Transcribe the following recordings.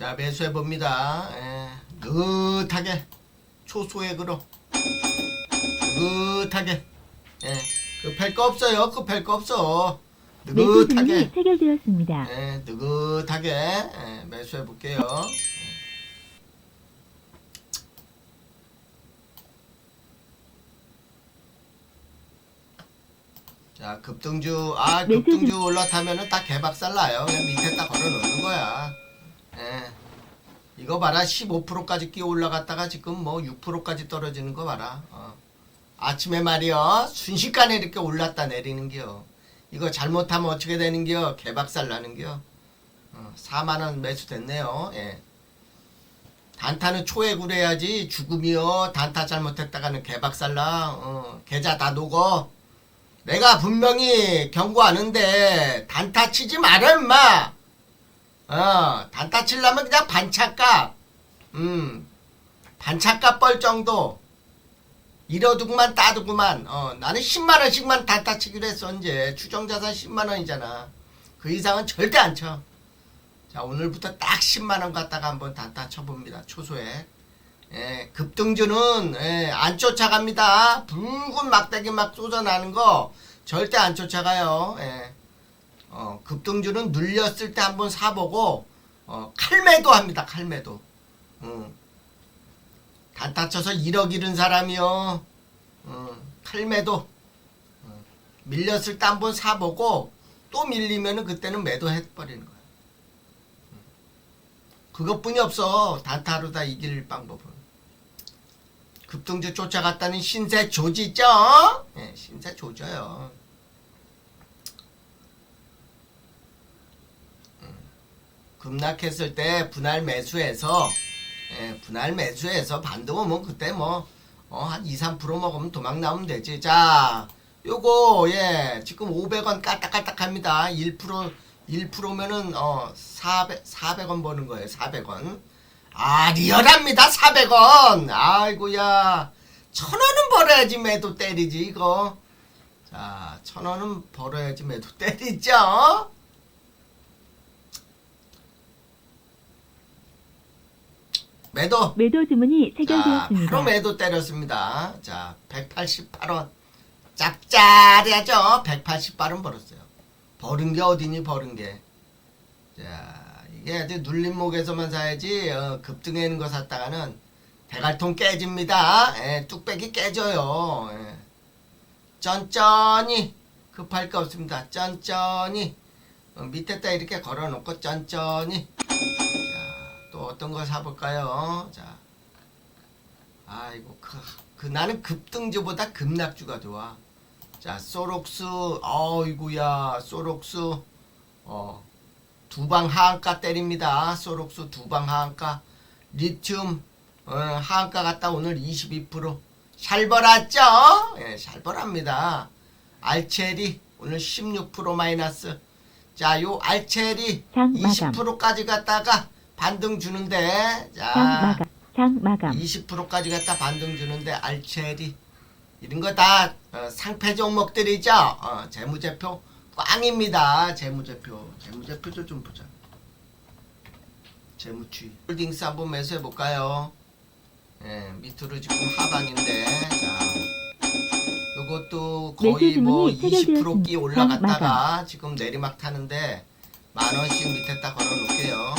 자 매수해 봅니다. 예, 느긋하게 초소액으로 느긋하게 예, 급할 거 없어요. 급할 거 없어. 매수 느긋하게 체결되었습니다. 예, 느긋하게 예, 매수해 볼게요. 자 급등주 아 매수 급등주 올라타면은 다 개박살 나요. 그냥 밑에 딱 걸어 놓는 거야. 예. 이거 봐라 15%까지 끼어 올라갔다가 지금 뭐 6%까지 떨어지는 거 봐라. 어. 아침에 말이요 순식간에 이렇게 올랐다 내리는겨. 이거 잘못하면 어떻게 되는겨? 개박살 나는겨. 어, 4만 원 매수됐네요. 예. 단타는 초액으로 해야지 죽음이요. 단타 잘못했다가는 개박살나. 어, 계좌 다 녹어. 내가 분명히 경고하는데 단타 치지 마라 임마. 어, 단타 치려면 그냥 반차값. 음. 반차값 벌 정도. 이러두고만 따두고만. 어, 나는 10만 원씩만 단타 치기로 했어 이제. 추정 자산 10만 원이잖아. 그 이상은 절대 안 쳐. 자, 오늘부터 딱 10만 원 갖다가 한번 단타 쳐봅니다. 초소에. 예, 급등주는 예, 안 쫓아갑니다. 붉은 막대기 막 쏟아나는 거 절대 안 쫓아가요. 예. 어, 급등주는 눌렸을 때 한번 사보고 어, 칼매도 합니다. 칼매도. 음. 단타 쳐서 1억 잃은 사람이요. 음, 칼매도. 음, 밀렸을 때 한번 사보고 또 밀리면은 그때는 매도해버리는. 음. 그것뿐이 없어. 단타로 다 이길 방법은. 급등주 쫓아갔다는 신세 조지죠? 예, 신세 조져요. 급락했을 때 분할 매수해서 예, 분할 매수해서 반등 오면 그때 뭐, 어, 한 2, 3% 먹으면 도망 나오면 되지. 자, 요거, 예, 지금 500원 까딱까딱 합니다. 1%, 1%면은, 어, 400, 400원 버는 거예요. 400원. 아, 리얼합니다. 400원. 아이고야. 천 원은 벌어야지 매도 때리지, 이거. 자, 천 원은 벌어야지 매도 때리죠? 매도. 매도 주문이 자, 체결되었습니다. 바로 매도 때렸습니다. 자, 188원. 짭짤하죠? 188원 벌었어요. 버른 게 어디니, 버른 게. 자, 이게 아주 눌림목에서만 사야지, 어, 급등해 있는 거 샀다가는 대갈통 깨집니다. 예, 뚝배기 깨져요. 예. 쩐쩐히 급할 거 없습니다. 쩐쩐히 어, 밑에다 이렇게 걸어놓고 쩐쩐히 자, 또 어떤 거 사볼까요? 자, 아이고 그, 그 나는 급등주보다 급락주가 좋아. 자, 소록수, 어이구야, 소록수, 어, 두방 하한가 때립니다. 소록수 두방 하한가, 리튬 어, 하한가 갔다 오늘 22%. 샬벌았죠? 예, 샬벌합니다. 알체리 오늘 16% 마이너스. 자, 요 알체리 장 마감. 20%까지 갔다가 반등 주는데 장 자, 마감. 장 마감. 20%까지 갔다 반등 주는데 알체리 이런 거 다 상패 종목들이죠. 어, 재무제표 꽝입니다. 재무제표. 재무제표도 좀 보자. 재무추이. 홀딩스 한번 매수해 볼까요? 예, 밑으로 지금 하방인데 자. 요것도 거의 뭐 주문이 20%끼 체결되었습니다. 올라갔다가 지금 내리막 타는데 만 원씩 밑에다 걸어 놓을게요.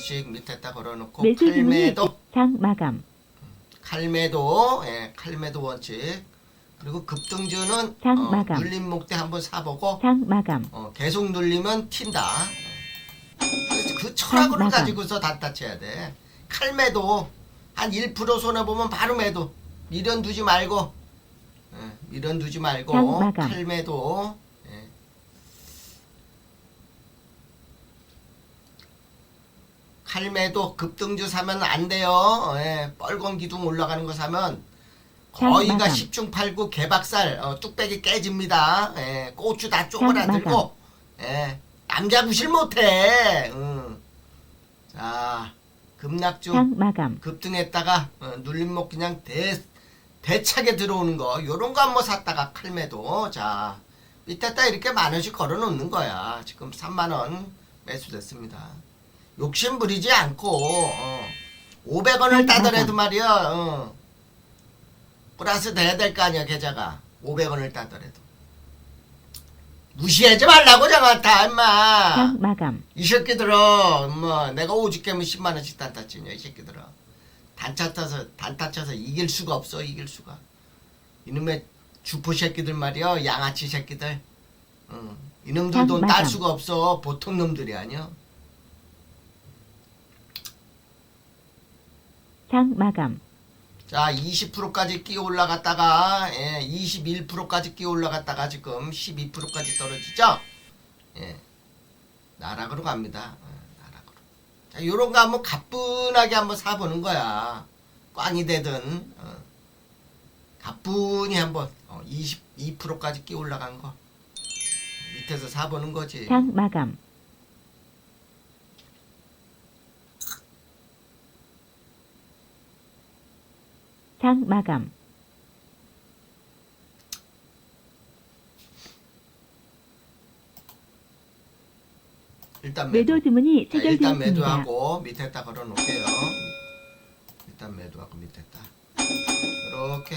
만 원씩 밑에다 걸어 놓고 매수 주문이 칼매도 장 마감. 칼매도 예, 칼매도 원칙 그리고 급등주는 장 어, 마감. 눌림 목대 한번 사보고 장 마감. 어, 계속 눌리면 튄다. 그래서 그 마감. 가지고서 단타 쳐야 돼. 칼매도 한 1% 손해 보면 바로 매도. 미련 두지 말고 예, 미련 두지 장 말고 마감. 칼매도 예. 칼매도 급등주 사면 안 돼요. 예, 뻘건 기둥 올라가는 거 사면 장 거의가. 10중 8구 개박살 어, 뚝배기 깨집니다. 예, 고추 다. 쪼그라들고 예, 남자 구실 못해. 응. 자 마감. 급등했다가 어, 눌림목 그냥 대 대차게 들어오는 거 요런 거 한번 샀다가 칼매도 자 밑에다 이렇게 만 원씩 걸어 놓는 거야. 지금 3만 원 매수됐습니다. 욕심 부리지 않고 어. 500원을 음, 따더라도. 말이야 어. 플러스 돼야 될 거 아니야 계좌가 500원을 따더라도 무시하지 말라고 장한타 임마 장 마감. 이 새끼들아 뭐 내가 오죽하면 10만 원씩 단타 치냐 이 새끼들아 단타 쳐서 단타 쳐서 이길 수가 없어 이길 수가 이놈의 주포 새끼들 말이야 양아치 새끼들 응. 이놈들 돈 딸. 수가 없어 보통 놈들이 아니야 장 마감. 자 20%까지 끼어 올라갔다가 예, 21%까지 끼어 올라갔다가 지금 12%까지 떨어지죠? 예. 나락으로 갑니다. 예, 나락으로. 자 요런 거 한번 가뿐하게 한번 사 보는 거야. 꽝이 되든 어. 가뿐히 한번 어, 22%까지 끼어 올라간 거. 밑에서 사 보는 거지. 장 마감. 장 마감. 일단 매도 매도 주문이 자, 일단 체결되었습니다. 매도하고 밑에다 걸어 놓을게요. 일단 매도하고 밑에다. 이렇게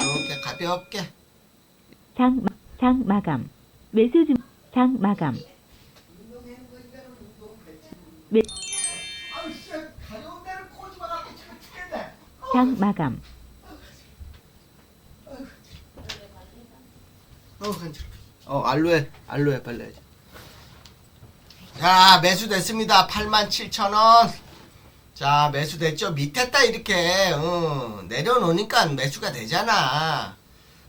이렇게 가볍게 장, 마- 장 마감. 매수 주, 장 마감. 매, 장 마감. 어, 간지러. 어, 알로에, 알로에 발라야지. 자, 매수됐습니다. 87,000원. 자, 매수됐죠? 밑에 딱 이렇게, 어, 내려놓으니까 매수가 되잖아.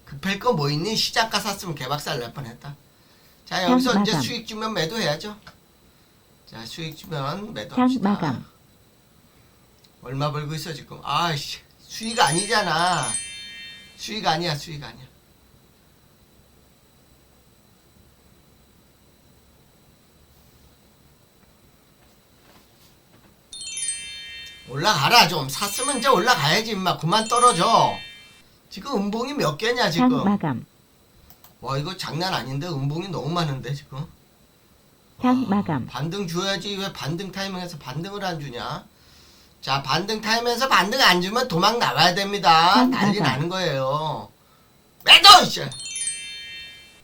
급할 거 뭐 있니? 시장가 샀으면 개박살 날 뻔했다. 자, 여기서 장 이제 마감. 수익 주면 매도해야죠. 자, 수익 주면 장 매도합시다. 마감. 얼마 벌고 있어, 지금? 아이씨, 수익 아니잖아. 수익 아니야, 수익 아니야. 올라가라 좀 샀으면 이제 올라가야지 임마 그만 떨어져 지금 음봉이 몇 개냐 장 지금 마감. 와 이거 장난 아닌데 음봉이 너무 많은데 지금 장 아, 마감. 반등 줘야지 왜 반등 타이밍에서 반등을 안 주냐 자 반등 타이밍에서 반등 안 주면 도망 나와야 됩니다 장 난리 마감. 나는 거예요 매도 이씨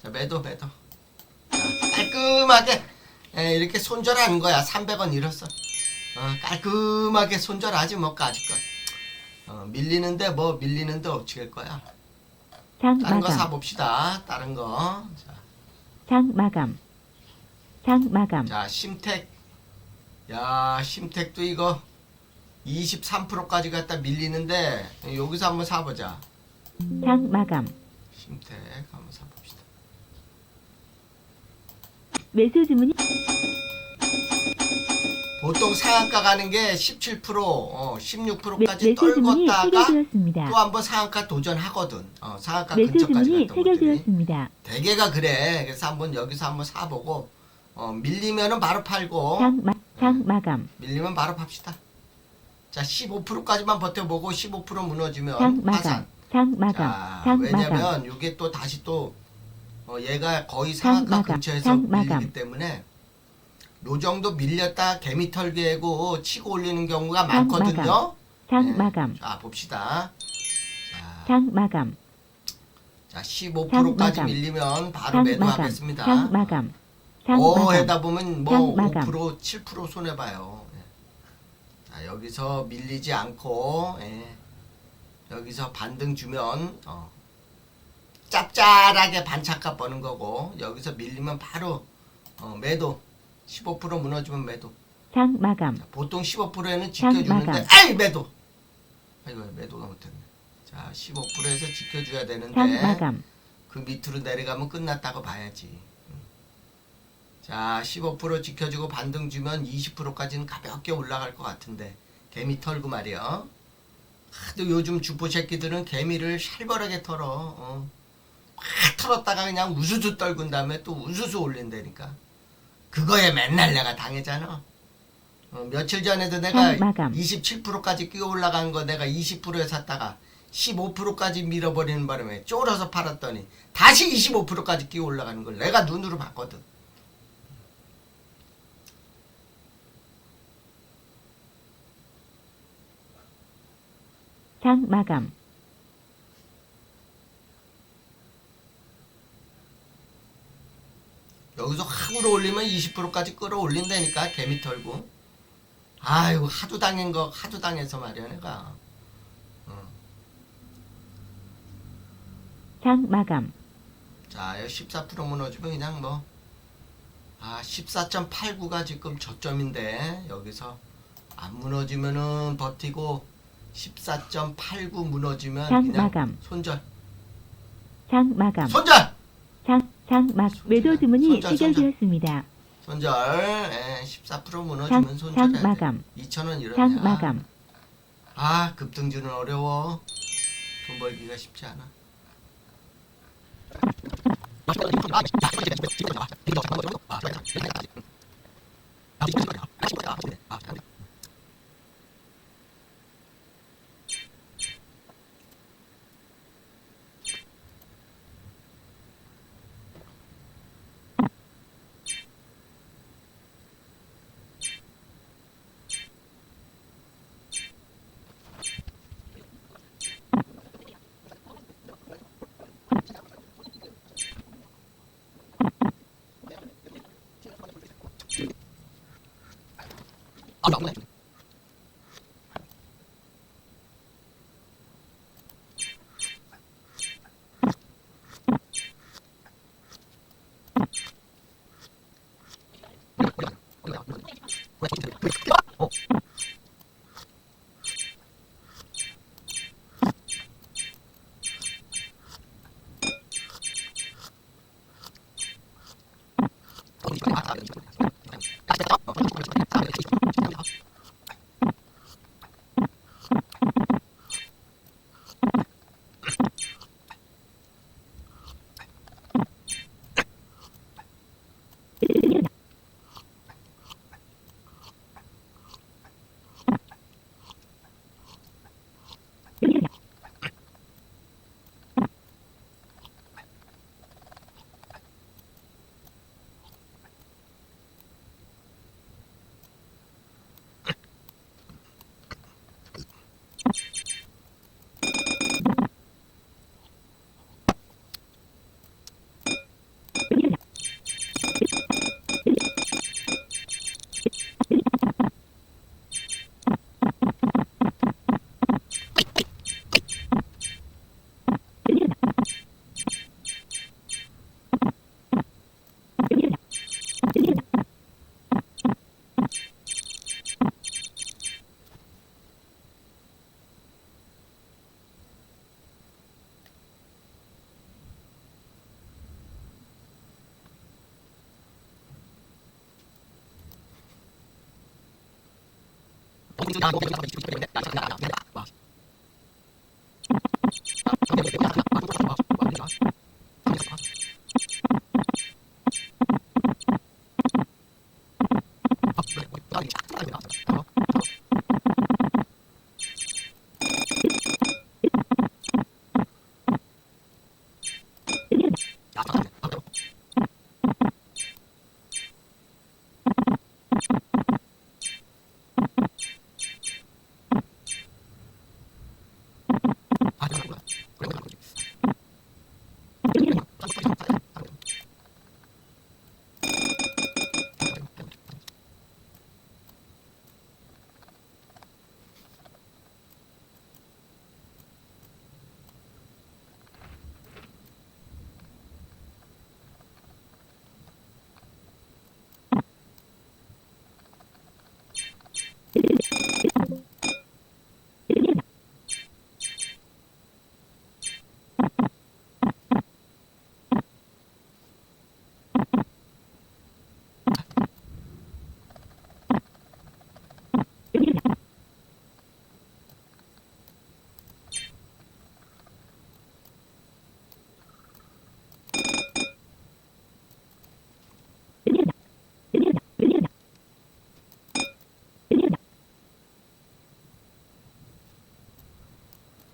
자 매도 매도 자, 깔끔하게 예, 이렇게 손절하는 거야 300원 잃었어 어, 깔끔하게 손절하지 뭐 까짓것 어, 밀리는데 뭐 밀리는데 어찌할 거야 장 다른 거 마감. 사봅시다 다른 거 자. 장 마감. 장 마감. 자, 심택. 야, 심택도 이거 23%까지 갖다 밀리는데 여기서 한번 사보자. 장 마감. 심택 한번 사봅시다. 매수 주문이 보통 상한가 가는 게 17%, 어, 매, 16%까지 매수 주문이 떨궜다가 체결되었습니다. 또 한번 상한가 도전하거든. 어, 상한가 매수 근처까지 주문이 갔던 것들이. 체결되었습니다. 대개가 그래. 그래서 한번 여기서 한번 사보고 어, 밀리면은 바로 팔고 장 마, 장 마감. 밀리면 바로 팝시다. 자, 15%까지만 버텨보고 15% 무너지면 장 파산. 마감. 장 마감. 자, 장 마감. 왜냐면 이게 또 다시 또 어, 얘가 거의 장 상한가 마감, 근처에서 장 밀리기. 때문에 요 정도 밀렸다 개미털 개고 치고 올리는 경우가 장 많거든요. 마감. 자, 봅시다. 자, 장 마감. 자장 15%까지 마감. 밀리면 바로 마감. 매도하겠습니다. 장 마감. 장오 마감. 해다 보면 뭐장 마감. 5% 7% 손해 봐요. 예. 자 여기서 밀리지 않고 예. 여기서 반등 주면 어. 짭짤하게 반착값 버는 거고 여기서 밀리면 바로 어, 매도 15% 무너지면 매도. 장 마감. 자, 보통 15%에는 장 지켜주는데. 아이 매도. 아이고 매도가 못했네. 자 15%에서 지켜줘야 되는데 장 마감. 그 밑으로 내려가면 끝났다고 봐야지. 음. 자, 15% 지켜주고 반등 주면 20%까지는 가볍게 올라갈 것 같은데 개미 털고 말이야. 하도 요즘 주포 새끼들은 개미를 살벌하게 털어. 어. 막 털었다가 그냥 우수수 떨군 다음에 또 우수수 올린다니까. 그거에 맨날 내가 당했잖아. 어, 며칠 전에도 내가 장 마감. 27%까지 끼어 올라간 거 내가 20%에 샀다가 15%까지 밀어버리는 바람에 쫄아서 팔았더니 다시 25%까지 끼어 올라가는 걸 내가 눈으로 봤거든. 장 마감. 여기서 확 끌어올리면 20%까지 끌어올린다니까 개미 털고 아이고 하도 당한 거 하도 당해서 말이야 내가 장 마감. 자 여기 14% 무너지면 그냥 뭐 아 14.89가 지금 저점인데 여기서 안 무너지면은 버티고 14.89 무너지면 장 그냥 마감. 손절. 장 마감. 손절. 장, 장 막. 매도 주문이 손절, 해결되었습니다. 손절. 예, 14% 무너지면 손절. 장 마감. 2,000원 이러장 마감. 아, 급등주는 어려워. 돈 벌기가 쉽지 않아. 好倒霉。我公司有啊，我公司有，我公司有，我公司有，我公司有，我公司。